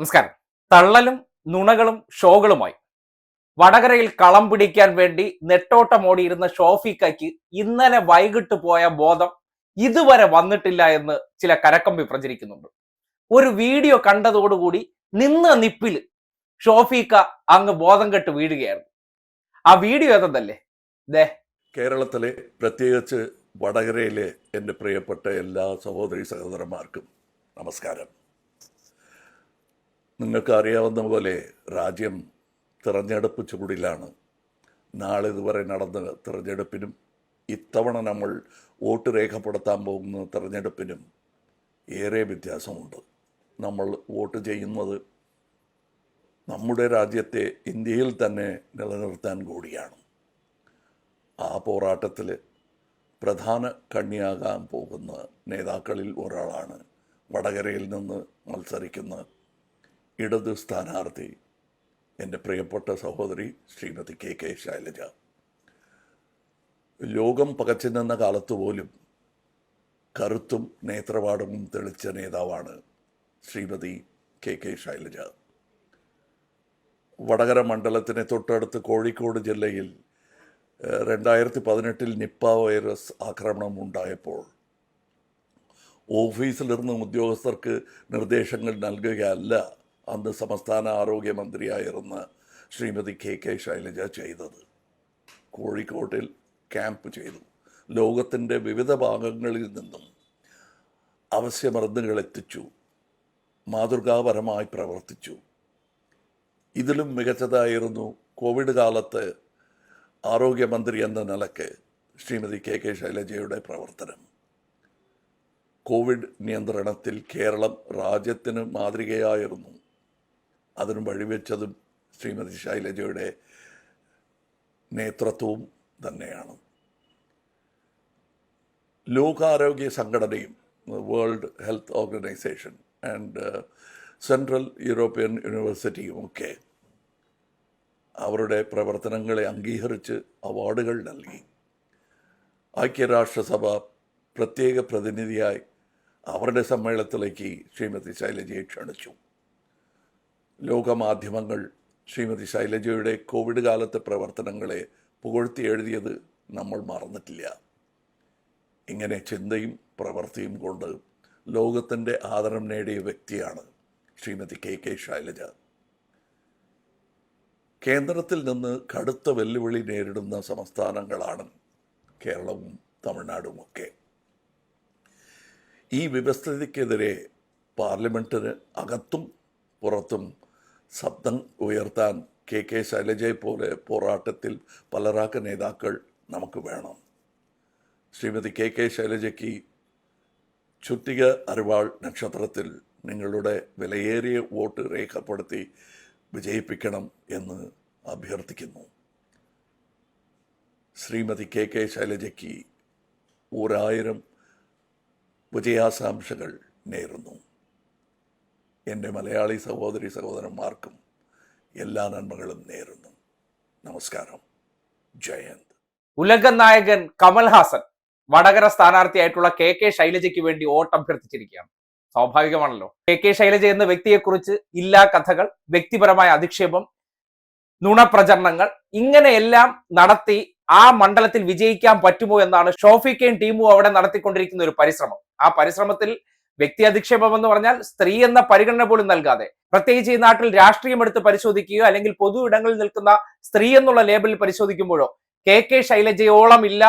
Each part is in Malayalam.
നമസ്കാരം. തള്ളലും നുണകളും ഷോകളുമായി. വടകരയിൽ കളം പിടിക്കാൻ വേണ്ടി നെട്ടോട്ടമോടിയിരുന്ന ഷോഫിക്കയ്ക്ക് ഇന്നലെ വൈകിട്ട് പോയ ബോധം ഇതുവരെ വന്നിട്ടില്ല എന്ന് ചില കരക്കമ്പി പ്രചരിക്കുന്നുണ്ട്. ഒരു വീഡിയോ കണ്ടതോടുകൂടി നിന്ന നിപ്പിൽ ഷോഫിക്ക അങ്ങ് ബോധം കെട്ട് വീഴുകയായിരുന്നു. ആ വീഡിയോ ഏതല്ലേ ദേ. കേരളത്തിലെ പ്രത്യേകിച്ച് വടകരയിലെ എന്റെ പ്രിയപ്പെട്ട എല്ലാ സഹോദരി സഹോദരന്മാർക്കും നമസ്കാരം. നിങ്ങൾക്ക് അറിയാവുന്ന പോലെ രാജ്യം തിരഞ്ഞെടുപ്പ് ചൂടിലാണ് നാളെ ഇതുവരെ നടന്ന തിരഞ്ഞെടുപ്പിനും ഇത്തവണ നമ്മൾ വോട്ട് രേഖപ്പെടുത്താൻ പോകുന്ന തിരഞ്ഞെടുപ്പിനും ഏറെ വ്യത്യാസമുണ്ട്. നമ്മൾ വോട്ട് ചെയ്യുന്നത് നമ്മുടെ രാജ്യത്തെ ഇന്ത്യയിൽ തന്നെ നിലനിർത്താൻ കൂടിയാണ്. ആ പോരാട്ടത്തിൽ പ്രധാന കണ്ണിയാകാൻ പോകുന്ന നേതാക്കളിൽ ഒരാളാണ് വടകരയിൽ നിന്ന് മത്സരിക്കുന്ന ഇടത് സ്ഥാനാർത്ഥി. എന്റെ പ്രിയപ്പെട്ട സഹോദരി ശ്രീമതി കെ കെ ശൈലജ. ലോകം പകച്ചു നിന്ന കാലത്ത് പോലും കരുത്തും നേത്രപാടവും തെളിച്ച നേതാവാണ് ശ്രീമതി കെ കെ ശൈലജ. വടകര മണ്ഡലത്തിനെ തൊട്ടടുത്ത് കോഴിക്കോട് ജില്ലയിൽ രണ്ടായിരത്തി പതിനെട്ടിൽ നിപ്പ വൈറസ് ആക്രമണം ഉണ്ടായപ്പോൾ ഓഫീസിലിരുന്ന് ഉദ്യോഗസ്ഥർക്ക് നിർദ്ദേശങ്ങൾ നൽകുകയല്ല അന്ന് സംസ്ഥാന ആരോഗ്യമന്ത്രിയായിരുന്ന ശ്രീമതി കെ കെ ശൈലജ ചെയ്തത്. കോഴിക്കോട്ടിൽ ക്യാമ്പ് ചെയ്തു. ലോകത്തിന്റെ വിവിധ ഭാഗങ്ങളിൽ നിന്നും അവശ്യമരുന്നുകൾ എത്തിച്ചു. മാതൃകാപരമായി പ്രവർത്തിച്ചു. ഇതിലും മികച്ചതായിരുന്നു കോവിഡ് കാലത്ത് ആരോഗ്യമന്ത്രി എന്ന നിലയ്ക്ക് ശ്രീമതി കെ കെ ശൈലജയുടെ പ്രവർത്തനം. കോവിഡ് നിയന്ത്രണത്തിൽ കേരളം രാജ്യത്തിന് മാതൃകയായിരുന്നു. അതിന് വഴിവെച്ചതും ശ്രീമതി ശൈലജയുടെ നേതൃത്വവും തന്നെയാണ്. ലോകാരോഗ്യ സംഘടനയും world health organisation and central European യൂണിവേഴ്സിറ്റിയും ഒക്കെ അവരുടെ പ്രവർത്തനങ്ങളെ അംഗീകരിച്ച് അവാർഡുകൾ നൽകി. ഐക്യരാഷ്ട്രസഭ പ്രത്യേക പ്രതിനിധിയായി അവരുടെ സമ്മേളനത്തിലേക്ക് ശ്രീമതി ശൈലജയെ ക്ഷണിച്ചു. ലോകമാധ്യമങ്ങൾ ശ്രീമതി ശൈലജയുടെ കോവിഡ് കാലത്തെ പ്രവർത്തനങ്ങളെ പുകഴ്ത്തി എഴുതിയത് നമ്മൾ മറന്നിട്ടില്ല. ഇങ്ങനെ ചിന്തയും പ്രവൃത്തിയും കൊണ്ട് ലോകത്തിന്റെ ആദരം നേടിയ വ്യക്തിയാണ് ശ്രീമതി കെ കെ ശൈലജ. കേന്ദ്രത്തിൽ നിന്ന് കടുത്ത വെല്ലുവിളി നേരിടുന്ന സംസ്ഥാനങ്ങളാണ് കേരളവും തമിഴ്നാടുമൊക്കെ. ഈ വ്യവസ്ഥിതിക്കെതിരെ പാർലമെന്റിന് അകത്തും പുറത്തും ശബ്ദം ഉയർത്താൻ കെ കെ ശൈലജയെ പോലെ പോരാട്ടത്തിൽ പലരാക്ക നേതാക്കൾ നമുക്ക് വേണം. ശ്രീമതി കെ കെ ശൈലജയ്ക്ക് ചുറ്റിക അരിവാൾ നക്ഷത്രത്തിൽ നിങ്ങളുടെ വിലയേറിയ വോട്ട് രേഖപ്പെടുത്തി വിജയിപ്പിക്കണം എന്ന് അഭ്യർത്ഥിക്കുന്നു. ശ്രീമതി കെ കെ ശൈലജയ്ക്ക് ഒരായിരം വിജയാശാംസകൾ നേരുന്നു. എന്റെ മലയാളി സഹോദരി സഹോദരന്മാർക്കും എല്ലാ നന്മകളും നേരുന്നു. നമസ്കാരം. ജയന്ത്. ഉലക നായകൻ കമൽഹാസൻ വടകര സ്ഥാനാർത്ഥിയായിട്ടുള്ള കെ കെ ശൈലജയ്ക്ക് വേണ്ടി വോട്ട് അഭ്യർത്ഥിച്ചിരിക്കുകയാണ്. സ്വാഭാവികമാണല്ലോ. കെ കെ ശൈലജ എന്ന വ്യക്തിയെക്കുറിച്ച് ഇല്ലാ കഥകൾ വ്യക്തിപരമായ അധിക്ഷേപം നുണപ്രചരണങ്ങൾ ഇങ്ങനെയെല്ലാം നടത്തി ആ മണ്ഡലത്തിൽ വിജയിക്കാൻ പറ്റുമോ എന്നാണ് ഷോഫിക്കയും ടീമും അവിടെ നടത്തിക്കൊണ്ടിരിക്കുന്ന ഒരു പരിശ്രമം. ആ പരിശ്രമത്തിൽ വ്യക്തി അധിക്ഷേപം എന്ന് പറഞ്ഞാൽ സ്ത്രീ എന്ന പരിഗണന പോലും നൽകാതെ. പ്രത്യേകിച്ച് ഈ നാട്ടിൽ രാഷ്ട്രീയം എടുത്ത് പരിശോധിക്കുകയോ അല്ലെങ്കിൽ പൊതു ഇടങ്ങളിൽ നിൽക്കുന്ന സ്ത്രീ എന്നുള്ള ലേബലിൽ പരിശോധിക്കുമ്പോഴോ കെ കെ ശൈലജയോളം ഇല്ല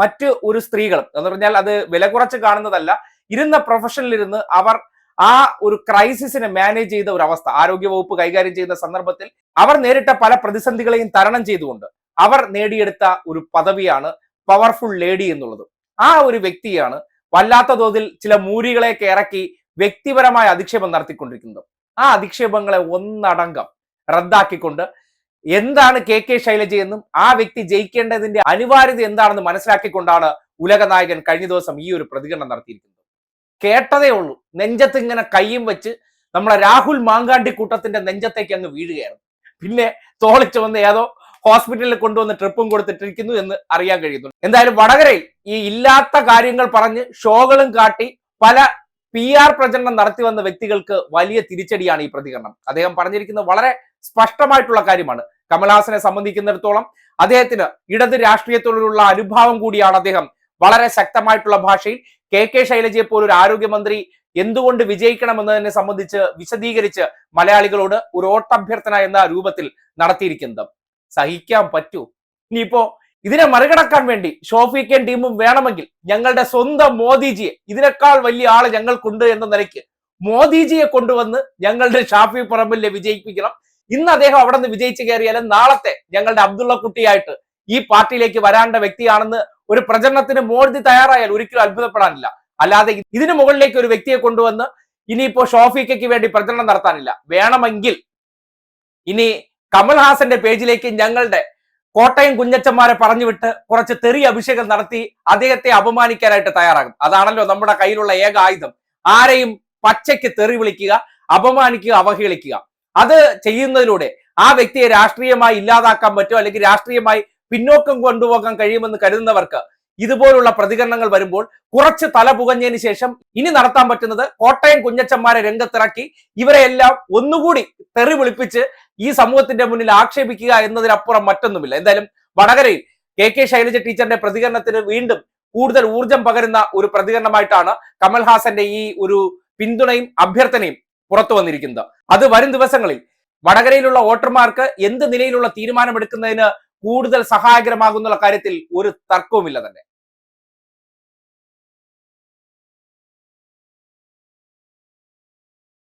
മറ്റ് ഒരു സ്ത്രീകളും. എന്ന് പറഞ്ഞാൽ അത് വില കുറച്ച് കാണുന്നതല്ല. ഇരുന്ന പ്രൊഫഷനിൽ ഇരുന്ന് അവർ ആ ഒരു ക്രൈസിസിനെ മാനേജ് ചെയ്ത ഒരു അവസ്ഥ. ആരോഗ്യവകുപ്പ് കൈകാര്യം ചെയ്യുന്ന സന്ദർഭത്തിൽ അവർ നേരിട്ട പല പ്രതിസന്ധികളെയും തരണം ചെയ്തുകൊണ്ട് അവർ നേടിയെടുത്ത ഒരു പദവിയാണ് പവർഫുൾ ലേഡി എന്നുള്ളത്. ആ ഒരു വ്യക്തിയാണ് വല്ലാത്ത തോതിൽ ചില മൂരികളെയൊക്കെ ഇറക്കി വ്യക്തിപരമായ അധിക്ഷേപം നടത്തിക്കൊണ്ടിരിക്കുന്നത് ആ അധിക്ഷേപങ്ങളെ ഒന്നടങ്കം റദ്ദാക്കിക്കൊണ്ട് എന്താണ് കെ കെ ശൈലജ എന്നും ആ വ്യക്തി ജയിക്കേണ്ടതിന്റെ അനിവാര്യത എന്താണെന്ന് മനസ്സിലാക്കിക്കൊണ്ടാണ് ഉലക നായകൻ കഴിഞ്ഞ ദിവസം ഈ ഒരു പ്രതികരണം നടത്തിയിരിക്കുന്നത്. കേട്ടതേ ഉള്ളൂ. നെഞ്ചത്ത് ഇങ്ങനെ കൈയും വെച്ച് നമ്മളെ രാഹുൽ മാങ്കാണ്ടി കൂട്ടത്തിന്റെ നെഞ്ചത്തേക്ക് അങ്ങ് വീഴുകയായിരുന്നു. പിന്നെ തോളിച്ചു വന്ന് ഏതോ ഹോസ്പിറ്റലിൽ കൊണ്ടുവന്ന് ട്രിപ്പും കൊടുത്തിട്ടിരിക്കുന്നു എന്ന് അറിയാൻ കഴിയുന്നുണ്ട് എന്തായാലും വടകരയിൽ ഈ ഇല്ലാത്ത കാര്യങ്ങൾ പറഞ്ഞ് ഷോകളും കാട്ടി പല പി ആർ പ്രചരണം നടത്തി വന്ന വ്യക്തികൾക്ക് വലിയ തിരിച്ചടിയാണ് ഈ പ്രതികരണം. അദ്ദേഹം പറഞ്ഞിരിക്കുന്നത് വളരെ സ്പഷ്ടമായിട്ടുള്ള കാര്യമാണ്. കമൽഹാസനെ സംബന്ധിക്കുന്നിടത്തോളം അദ്ദേഹത്തിന് ഇടത് രാഷ്ട്രീയത്തോടുള്ള അനുഭാവം കൂടിയാണ് അദ്ദേഹം. വളരെ ശക്തമായിട്ടുള്ള ഭാഷയിൽ കെ കെ ശൈലജയെ പോലൊരു ആരോഗ്യമന്ത്രി എന്തുകൊണ്ട് വിജയിക്കണമെന്നതിനെ സംബന്ധിച്ച് വിശദീകരിച്ച് മലയാളികളോട് ഒരു ഓട്ടഭ്യർത്ഥന എന്ന രൂപത്തിൽ നടത്തിയിരിക്കുന്നത്. സഹിക്കാൻ പറ്റൂ. ഇനിയിപ്പോ ഇതിനെ മറികടക്കാൻ വേണ്ടി ഷോഫിക്കൻ ടീമും വേണമെങ്കിൽ ഞങ്ങളുടെ സ്വന്തം മോദിജിയെ ഇതിനേക്കാൾ വലിയ ആൾ ഞങ്ങൾക്കുണ്ട് എന്ന നിലയ്ക്ക് മോദിജിയെ കൊണ്ടുവന്ന് ഞങ്ങളുടെ ഷാഫി പറമ്പിലെ വിജയിപ്പിക്കണം. ഇന്ന് അദ്ദേഹം അവിടെ നിന്ന് വിജയിച്ചു കയറിയാലും നാളത്തെ ഞങ്ങളുടെ അബ്ദുള്ള കുട്ടിയായിട്ട് ഈ പാർട്ടിയിലേക്ക് വരാണ്ട വ്യക്തിയാണെന്ന് ഒരു പ്രചരണത്തിന് മോദി തയ്യാറായാൽ ഒരിക്കലും അത്ഭുതപ്പെടാനില്ല. അല്ലാതെ ഇതിനു മുകളിലേക്ക് ഒരു വ്യക്തിയെ കൊണ്ടുവന്ന് ഇനിയിപ്പോ ഷോഫിക്കയ്ക്ക് വേണ്ടി പ്രചരണം നടത്താനില്ല. വേണമെങ്കിൽ ഇനി കമൽഹാസന്റെ പേജിലേക്ക് ഞങ്ങളുടെ കോട്ടയം കുഞ്ഞച്ചന്മാരെ പറഞ്ഞുവിട്ട് കുറച്ച് തെറി അഭിഷേകം നടത്തി അദ്ദേഹത്തെ അപമാനിക്കാനായിട്ട് തയ്യാറാകും. അതാണല്ലോ നമ്മുടെ കയ്യിലുള്ള ഏക ആയുധം. ആരെയും പച്ചയ്ക്ക് തെറി വിളിക്കുക അപമാനിക്കുക അവഹേളിക്കുക. അത് ചെയ്യുന്നതിലൂടെ ആ വ്യക്തിയെ രാഷ്ട്രീയമായി ഇല്ലാതാക്കാൻ പറ്റുമോ അല്ലെങ്കിൽ രാഷ്ട്രീയമായി പിന്നോക്കം കൊണ്ടുപോകാൻ കഴിയുമെന്ന് കരുതുന്നവർക്ക് ഇതുപോലുള്ള പ്രതികരണങ്ങൾ വരുമ്പോൾ കുറച്ച് തല പുകഞ്ഞതിന് ശേഷം ഇനി നടത്താൻ പറ്റുന്നത് കോട്ടയം കുഞ്ഞച്ചന്മാരെ രംഗത്തിറക്കി ഇവരെ എല്ലാം ഒന്നുകൂടി തെറി വിളിപ്പിച്ച് ഈ സമൂഹത്തിന്റെ മുന്നിൽ ആക്ഷേപിക്കുക എന്നതിനപ്പുറം മറ്റൊന്നുമില്ല. എന്തായാലും വടകരയിൽ കെ കെ ശൈലജ ടീച്ചറിന്റെ പ്രതികരണത്തിന് വീണ്ടും കൂടുതൽ ഊർജം പകരുന്ന ഒരു പ്രതികരണമായിട്ടാണ് കമൽഹാസന്റെ ഈ ഒരു പിന്തുണയും അഭ്യർത്ഥനയും പുറത്തു വന്നിരിക്കുന്നത്. അത് വരും ദിവസങ്ങളിൽ വടകരയിലുള്ള വോട്ടർമാർക്ക് എന്ത് നിലയിലുള്ള തീരുമാനമെടുക്കുന്നതിന് കൂടുതൽ സഹായകരമാകുന്നുള്ള കാര്യത്തിൽ ഒരു തർക്കവുമില്ല തന്നെ.